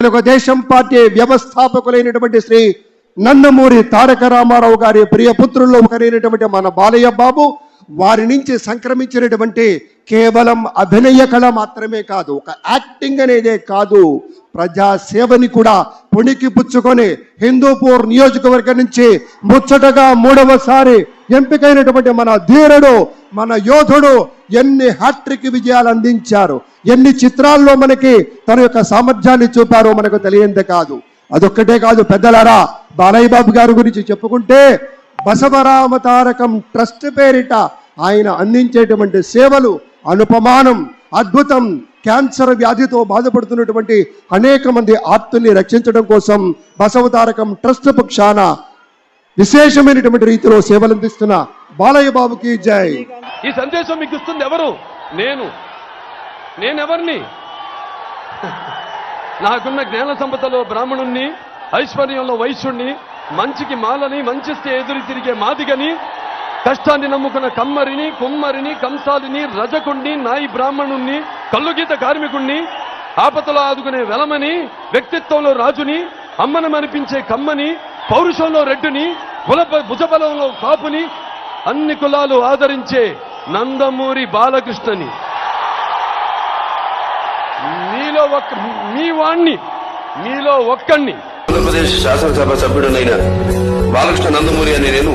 Telugu Desam party వ్యవస్థాపకులైనటువంటి శ్రీ నందమూరి తారక రామారావు గారి ప్రియ పుత్రుల్లో ఒకరైనటువంటి మన బాలయ్య బాబు వారి నుంచి సంక్రమించినటువంటి కేవలం అభినయ కళ మాత్రమే కాదు ఒక యాక్టింగ్ అనేదే కాదు. ప్రజా సేవని కూడా పుణికి పుచ్చుకొని హిందూపూర్ నియోజకవర్గం నుంచి ముచ్చటగా మూడవసారి ఎంపికైనటువంటి మన ధీరుడు మన యోధుడు ఎన్ని హ్యాట్రిక్ విజయాలు అందించారు ఎన్ని చిత్రాల్లో మనకి తన యొక్క సామర్థ్యాన్ని చూపారో మనకు తెలియంది కాదు. అదొక్కటే కాదు పెద్దలారా బాలయ్య బాబు గారి గురించి చెప్పుకుంటే బసవరామ తారకం ట్రస్ట్ పేరిట ఆయన అందించేటువంటి సేవలు అనుపమానం అద్భుతం క్యాన్సర్ వ్యాధితో బాధపడుతున్నటువంటి అనేక మంది ఆత్మల్ని రక్షించడం కోసం బసవతారకం ట్రస్ట్ పక్షాన విశేషమైనటువంటి రీతిలో సేవలు అందిస్తున్న బాలయ్య బాబుకి జై. ఈ సందేశం మీకు ఇస్తుంది ఎవరు? నేను. నేనెవరిని? నాకున్న జ్ఞాన సంపదలో బ్రాహ్మణుణ్ణి ఐశ్వర్యంలో వైశ్యుణ్ణి మంచికి మాలని మంచిస్తే ఎదురు తిరిగే మాదిగని కష్టాన్ని నమ్ముకున్న కమ్మరిని కుమ్మరిని కంసాలిని రజకుణ్ణి నాయి బ్రాహ్మణుణ్ణి కల్లుగీత కార్మికుణ్ణి ఆపతలో ఆదుకునే వెలమని వ్యక్తిత్వంలో రాజుని అమ్మను అనిపించే కమ్మని పౌరుషంలో రెడ్డిని కుల భుజబలంలో కాపుని అన్ని కులాలు ఆదరించే నందమూరి బాలకృష్ణని. మీలో ఒక్క మీ వాణ్ణి మీలో ఒక్కణ్ణి. ఆంధ్రప్రదేశ్ శాసనసభ సభ్యుడనైన బాలకృష్ణ నందమూరి అనే నేను